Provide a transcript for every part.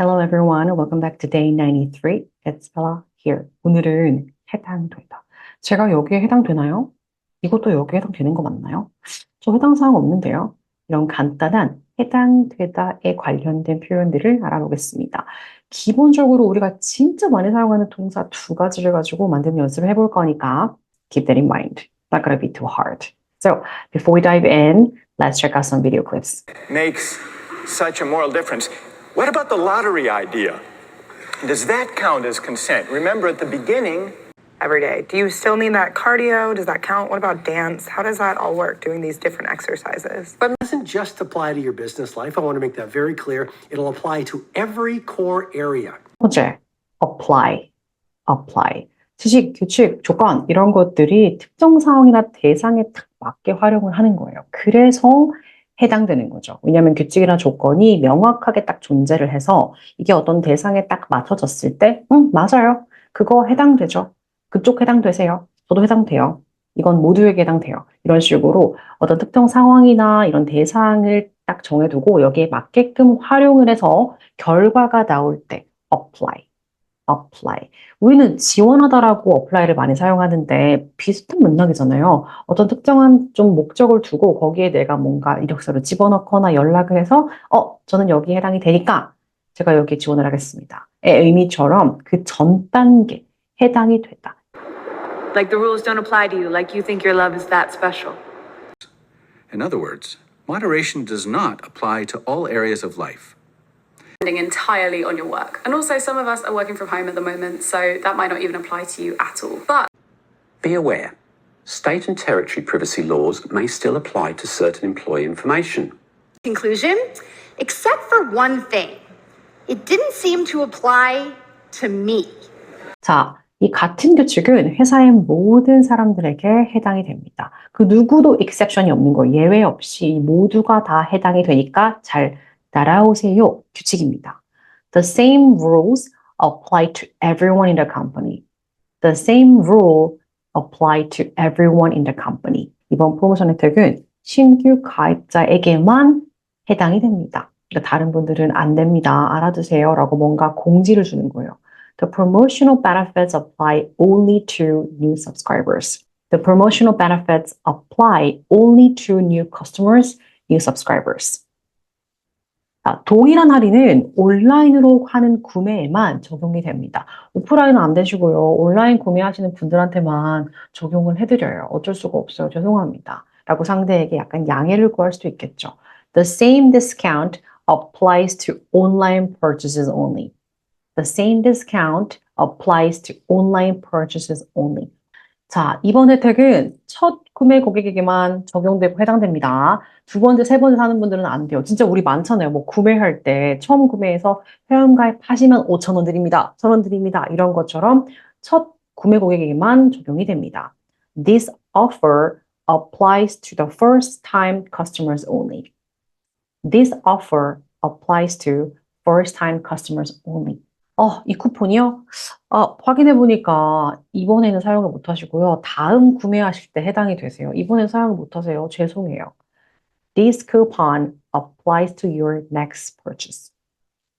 Hello everyone, welcome back to day 93. It's Bella here. 오늘은 해당되다. 제가 여기에 해당되나요? 이것도 여기에 해당되는 거 맞나요? 저 해당 사항 없는데요. 이런 간단한 해당되다에 관련된 표현들을 알아보겠습니다. 기본적으로 우리가 진짜 많이 사용하는 동사 두 가지를 가지고 만드는 연습을 해볼 거니까 keep that in mind. Not gonna be too hard. So before we dive in, let's check out some video clips. makes such a moral difference. What about the lottery idea? Does that count as consent? Remember at the beginning, every day. Do you still need that cardio? Does that count? What about dance? How does that all work doing these different exercises? But it doesn't just apply to your business life. I want to make that very clear. It'll apply to every core area. 호재, apply, apply. 지식, 규칙, 조건 이런 것들이 특정 상황이나 대상에 딱 맞게 활용을 하는 거예요. 그래서 해당되는 거죠. 왜냐하면 규칙이나 조건이 명확하게 딱 존재를 해서 이게 어떤 대상에 딱 맞춰졌을 때, 응, 맞아요. 그거 해당되죠. 그쪽 해당되세요. 저도 해당돼요. 이건 모두에게 해당돼요. 이런 식으로 어떤 특정 상황이나 이런 대상을 딱 정해두고 여기에 맞게끔 활용을 해서 결과가 나올 때 apply, apply. 우리는 지원하다라고 apply를 많이 사용하는데 비슷한 맥락이잖아요. 어떤 특정한 좀 목적을 두고 거기에 내가 뭔가 이력서를 집어넣거나 연락을 해서 어, 저는 여기에 해당이 되니까 제가 여기에 지원을 하겠습니다. 의 의미처럼 그 전 단계 해당이 되다. Like the rules don't apply to you, like you think your love is that special. In other words, moderation does not apply to all areas of life. Depending entirely on your work. And also, some of us are working from home at the moment, so that might not even apply to you at all. But Be aware, state and territory privacy laws may still apply to certain employee information. conclusion, except for one thing. It didn't seem to apply to me. 자, 이 같은 규칙은 회사의 모든 사람들에게 해당이 됩니다. 그 누구도 exception이 없는 거 예외 없이 모두가 다 해당이 되니까 잘 따라오세요. 규칙입니다. The same rules apply to everyone in the company. The same rule apply to everyone in the company. 이번 프로모션 혜택은 신규 가입자에게만 해당이 됩니다. 그러니까 다른 분들은 안 됩니다. 알아두세요. 라고 뭔가 공지를 주는 거예요. The promotional benefits apply only to new subscribers. The promotional benefits apply only to new customers, new subscribers. 자, 동일한 할인은 온라인으로 하는 구매에만 적용이 됩니다. 오프라인은 안 되시고요. 온라인 구매하시는 분들한테만 적용을 해드려요. 어쩔 수가 없어요. 죄송합니다. 라고 상대에게 약간 양해를 구할 수도 있겠죠. The same discount applies to online purchases only. The same discount applies to online purchases only. 자, 이번 혜택은 첫 구매 고객에게만 적용되고 해당됩니다. 두 번째, 세 번째 사는 분들은 안 돼요. 진짜 우리 많잖아요. 뭐 구매할 때 처음 구매해서 회원 가입 하시면 5,000원 드립니다. 1,000원 드립니다. 이런 것처럼 첫 구매 고객에게만 적용이 됩니다. This offer applies to the first time customers only. This offer applies to first time customers only. 어, 이 쿠폰이요? 아, 확인해 보니까 이번에는 사용을 못 하시고요. 다음 구매하실 때 해당이 되세요. 이번엔 사용을 못 하세요. 죄송해요. This coupon applies to your next purchase.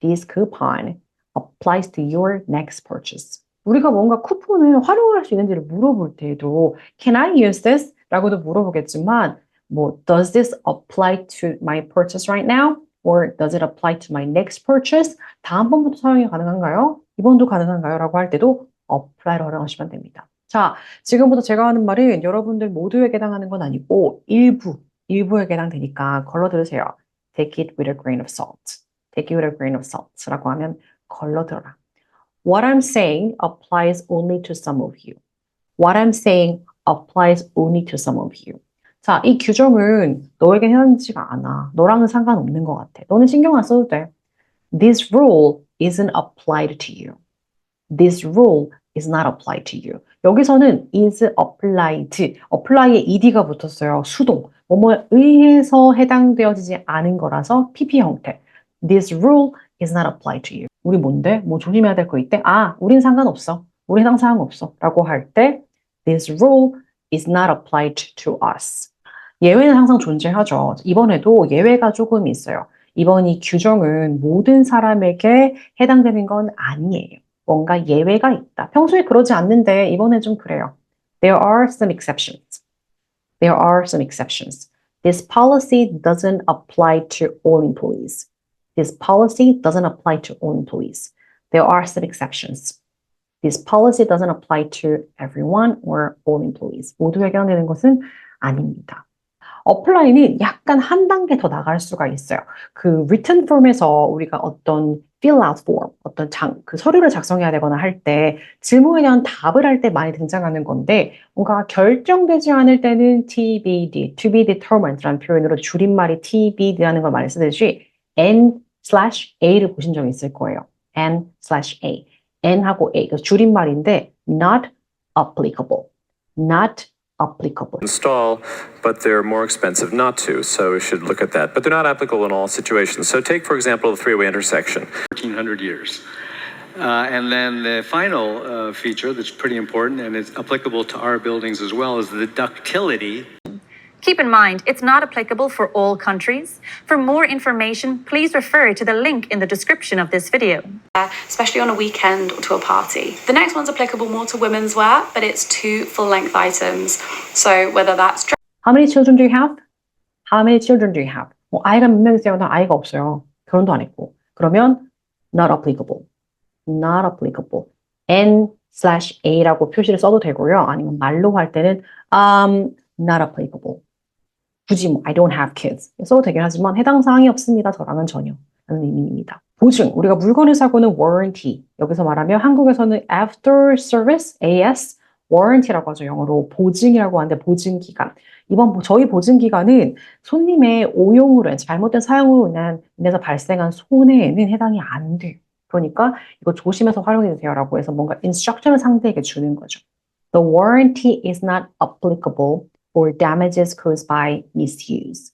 This coupon applies to your next purchase. 우리가 뭔가 쿠폰을 활용할 수 있는지를 물어볼 때에도 Can I use this? 라고도 물어보겠지만 뭐 Does this apply to my purchase right now? Or does it apply to my next purchase? 다음번부터 사용이 가능한가요? 이번도 가능한가요? 라고 할 때도 apply를 활용하시면 됩니다. 자, 지금부터 제가 하는 말은 여러분들 모두에게 해당하는 건 아니고 일부, 일부에게 해당되니까 걸러 들으세요. Take it with a grain of salt. Take it with a grain of salt. 라고 하면 걸러 들어라. What I'm saying applies only to some of you. What I'm saying applies only to some of you. 자, 이 규정은 너에게 해당되지가 않아. 너랑은 상관없는 것 같아. 너는 신경 안 써도 돼. This rule isn't applied to you. This rule is not applied to you. 여기서는 is applied. apply에 ed가 붙었어요. 수동. 뭐뭐에 의해서 해당되어지지 않은 거라서 PP 형태. This rule is not applied to you. 우리 뭔데? 뭐 조심해야 될 거 있대? 아, 우린 상관없어. 우리 해당 사항 없어. 라고 할 때 This rule is not applied to us. 예외는 항상 존재하죠. 이번에도 예외가 조금 있어요. 이번 이 규정은 모든 사람에게 해당되는 건 아니에요. 뭔가 예외가 있다. 평소에 그러지 않는데 이번엔 좀 그래요. There are some exceptions. There are some exceptions. This policy doesn't apply to all employees. This policy doesn't apply to all employees. There are some exceptions. This policy doesn't apply to everyone or all employees. 모두에게 해당되는 것은 아닙니다. 어플라이는 약간 한 단계 더 나갈 수가 있어요. 그 written form에서 우리가 어떤 fill out form, 어떤 장, 그 서류를 작성해야 되거나 할 때 질문에 대한 답을 할 때 많이 등장하는 건데 뭔가 결정되지 않을 때는 TBD, to be determined라는 표현으로 줄임말이 TBD라는 걸 많이 쓰듯이 N slash A를 보신 적 있을 거예요. N slash A. N하고 A. 그 줄임말인데 not applicable. not applicable. install, but they're more expensive not to. So we should look at that. But they're not applicable in all situations. So take, for example, the three-way intersection. 1400 years. Uh, and then the final uh, feature that's pretty important and it's applicable to our buildings as well is the ductility Keep in mind, it's not applicable for all countries. For more information, please refer to the link in the description of this video. especially on a weekend or to a party. The next one's applicable more to women's wear, but it's two full length items. So whether that's How many children do you have? How many children do you have? 뭐 아이가 몇 명 있어요? 나 아이가 없어요. 결혼도 안 했고. 그러면 not applicable. not applicable. N slash A라고 표시를 써도 되고요. 아니면 말로 할 때는 um, not applicable. 굳이 뭐 I don't have kids 써도 되긴 하지만 해당 사항이 없습니다. 저랑은 전혀 라는 의미입니다. 보증, 우리가 물건을 사고는 warranty. 여기서 말하면 한국에서는 after service, AS, warranty라고 하죠. 영어로 보증이라고 하는데 보증 기간. 이번 보- 저희 보증 기간은 손님의 오용으로 잘못된 사용으로 인한 인해서 발생한 손해에는 해당이 안 돼요. 그러니까 이거 조심해서 활용해 주세요라고 해서 뭔가 인스트럭션을 상대에게 주는 거죠. The warranty is not applicable for damages caused by misuse.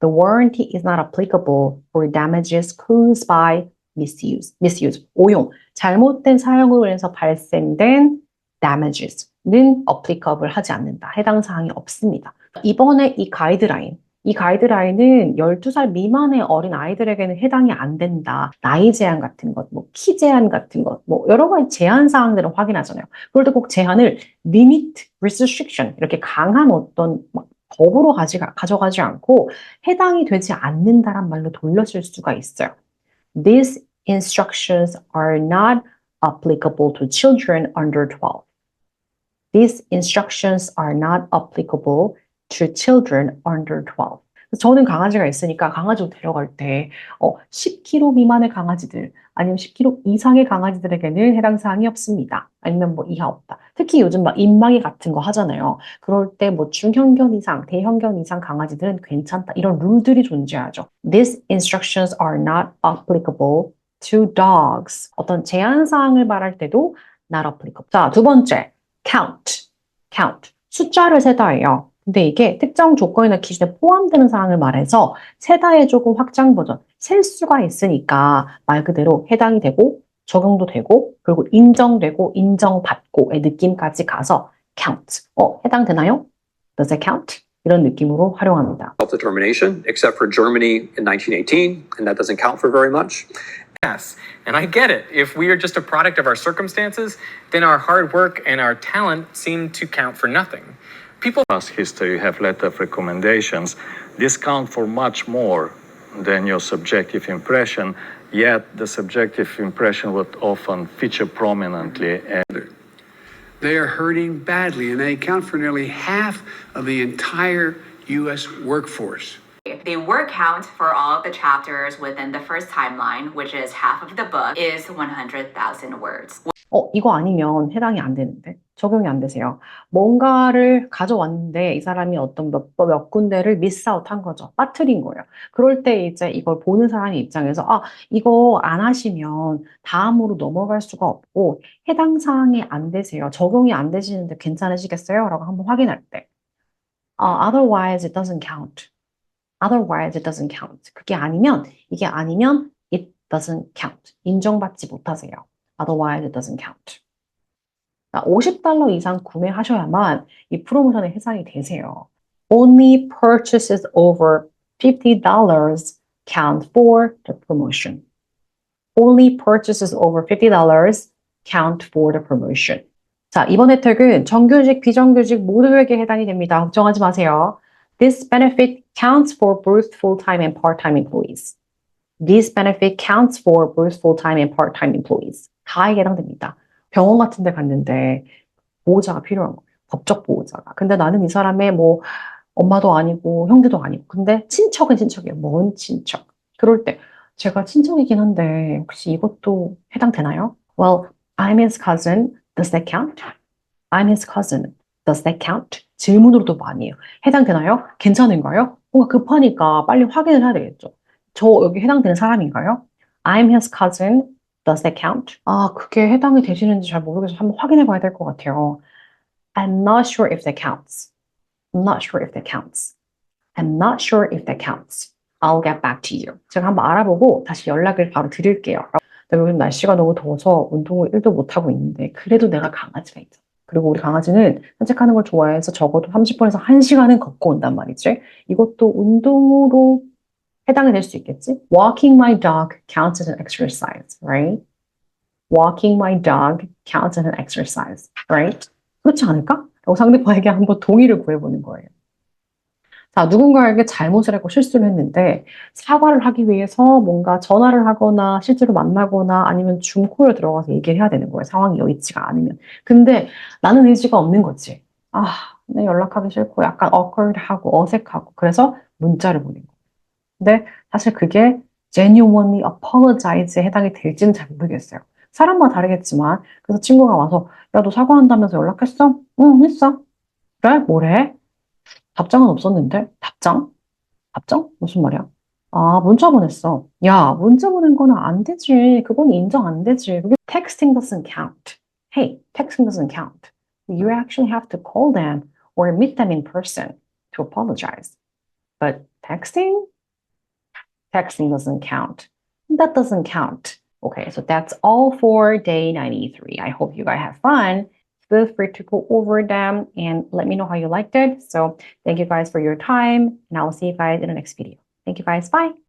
The warranty is not applicable for damages caused by misuse. misuse. 오용. 잘못된 사용으로 인해서 발생된 damages는 applicable 하지 않는다. 해당 사항이 없습니다. 이번에 이 가이드라인, 이 가이드라인은 12살 미만의 어린 아이들에게는 해당이 안 된다. 나이 제한 같은 것, 뭐 키 제한 같은 것, 뭐 여러 가지 제한 사항들을 확인하잖아요. 그럴 때 꼭 제한을 limit, restriction 이렇게 강한 어떤 막 법으로 가지, 가져가지 않고 해당이 되지 않는다란 말로 돌렸을 수가 있어요. These instructions are not applicable to children under 12. These instructions are not applicable to children under 12. 저는 강아지가 있으니까 강아지 데려갈 때 어, 10kg 미만의 강아지들 아니면 10kg 이상의 강아지들에게는 해당 사항이 없습니다. 아니면 뭐 이하 없다. 특히 요즘 막 입마개 같은 거 하잖아요. 그럴 때 뭐 중형견 이상, 대형견 이상 강아지들은 괜찮다. 이런 룰들이 존재하죠. These instructions are not applicable to dogs. 어떤 제한 사항을 말할 때도 not applicable. 자, 두 번째. count. count. 숫자를 세다예요. 근데 이게 특정 조건이나 기준에 포함되는 사항을 말해서 세다의 조금 확장 버전. 셀 수가 있으니까 말 그대로 해당이 되고 적용도 되고 그리고 인정되고 인정받고의 느낌까지 가서 count. 어, 해당되나요? Does it count? 이런 느낌으로 활용합니다. Self-determination, except for Germany in 1918, and that doesn't count for very much. Yes, and I get it. If we are just a product of our circumstances, then our hard work and our talent seem to count for nothing. People past history have letter of recommendations. This count for much more than your subjective impression, yet the subjective impression would often feature prominently and They are hurting badly, and they account for nearly half of the entire U.S. workforce. The word count for all of the chapters within the first timeline, which is half of the book, is 100,000 words. 어, 이거 아니면 해당이 안 되는데? 적용이 안 되세요. 뭔가를 가져왔는데 이 사람이 어떤 몇, 번- 몇 군데를 미스아웃 한 거죠. 빠뜨린 거예요. 그럴 때 이제 이걸 보는 사람의 입장에서 아, 이거 안 하시면 다음으로 넘어갈 수가 없고 해당 사항이 안 되세요. 적용이 안 되시는데 괜찮으시겠어요? 라고 한번 확인할 때. 아, otherwise it doesn't count. Otherwise it doesn't count. 그게 아니면, 이게 아니면 it doesn't count. 인정받지 못하세요. Otherwise it doesn't count. 50달러 이상 구매하셔야만 이 프로모션에 해당이 되세요. Only purchases over $50 count for the promotion. Only purchases over $50 count for the promotion. 자, 이번 혜택은 정규직, 비정규직 모두에게 해당이 됩니다. 걱정하지 마세요. This benefit counts for both full-time and part-time employees. This benefit counts for both full-time and part-time employees. 다에게 해당됩니다. 병원 같은 데 갔는데 보호자가 필요한 거예요. 법적 보호자가. 근데 나는 이 사람의 뭐 엄마도 아니고 형제도 아니고 근데 친척은 친척이에요. 먼 친척. 그럴 때 제가 친척이긴 한데 혹시 이것도 해당되나요? Well, I'm his cousin. Does that count? I'm his cousin. Does that count? 질문으로도 많이 해요. 해당되나요? 괜찮은가요? 뭔가 급하니까 빨리 확인을 해야 되겠죠. 저 여기 해당되는 사람인가요? I'm his cousin. Does that count? 아, 그게 해당이 되시는지 잘 모르겠어서 한번 확인해 봐야 될 것 같아요. I'm not sure if that counts. I'm not sure if that counts. I'm not sure if that counts. I'll get back to you. 제가 한번 알아보고 다시 연락을 바로 드릴게요. 요즘 날씨가 너무 더워서 운동을 1도 못하고 있는데 그래도 내가 강아지가 있잖아. 그리고 우리 강아지는 산책하는 걸 좋아해서 적어도 30분에서 1시간은 걷고 온단 말이지. 이것도 운동으로 해당이 될 수 있겠지? Walking my dog counts as an exercise, right? Walking my dog counts as an exercise, right? 그렇지 않을까? 라고 상대방에게 한번 동의를 구해보는 거예요. 자, 누군가에게 잘못을 했고 실수를 했는데 사과를 하기 위해서 뭔가 전화를 하거나 실제로 만나거나 아니면 줌콜을 들어가서 얘기를 해야 되는 거예요. 상황이 여의치가 않으면. 근데 나는 의지가 없는 거지. 아, 내 연락하기 싫고 약간 awkward하고 어색하고 그래서 문자를 보낸 거예요. 근데 사실 그게 genuinely apologize에 해당이 될지는 잘 모르겠어요. 사람마다 다르겠지만 그래서 친구가 와서 야, 너 사과한다면서 연락했어? 응, 했어. 그래? 뭐래? 답장은 없었는데? 답장? 답장? 무슨 말이야? 아, 문자 보냈어. 야, 문자 보낸 거는 안 되지. 그건 인정 안 되지. 그게 texting doesn't count. Hey, texting doesn't count. You actually have to call them or meet them in person to apologize. But texting? Texting doesn't count. That doesn't count. Okay, so that's all for day 93. I hope you guys have fun. Feel free to go over them and let me know how you liked it. So thank you guys for your time and I will see you guys in the next video. Thank you guys. Bye.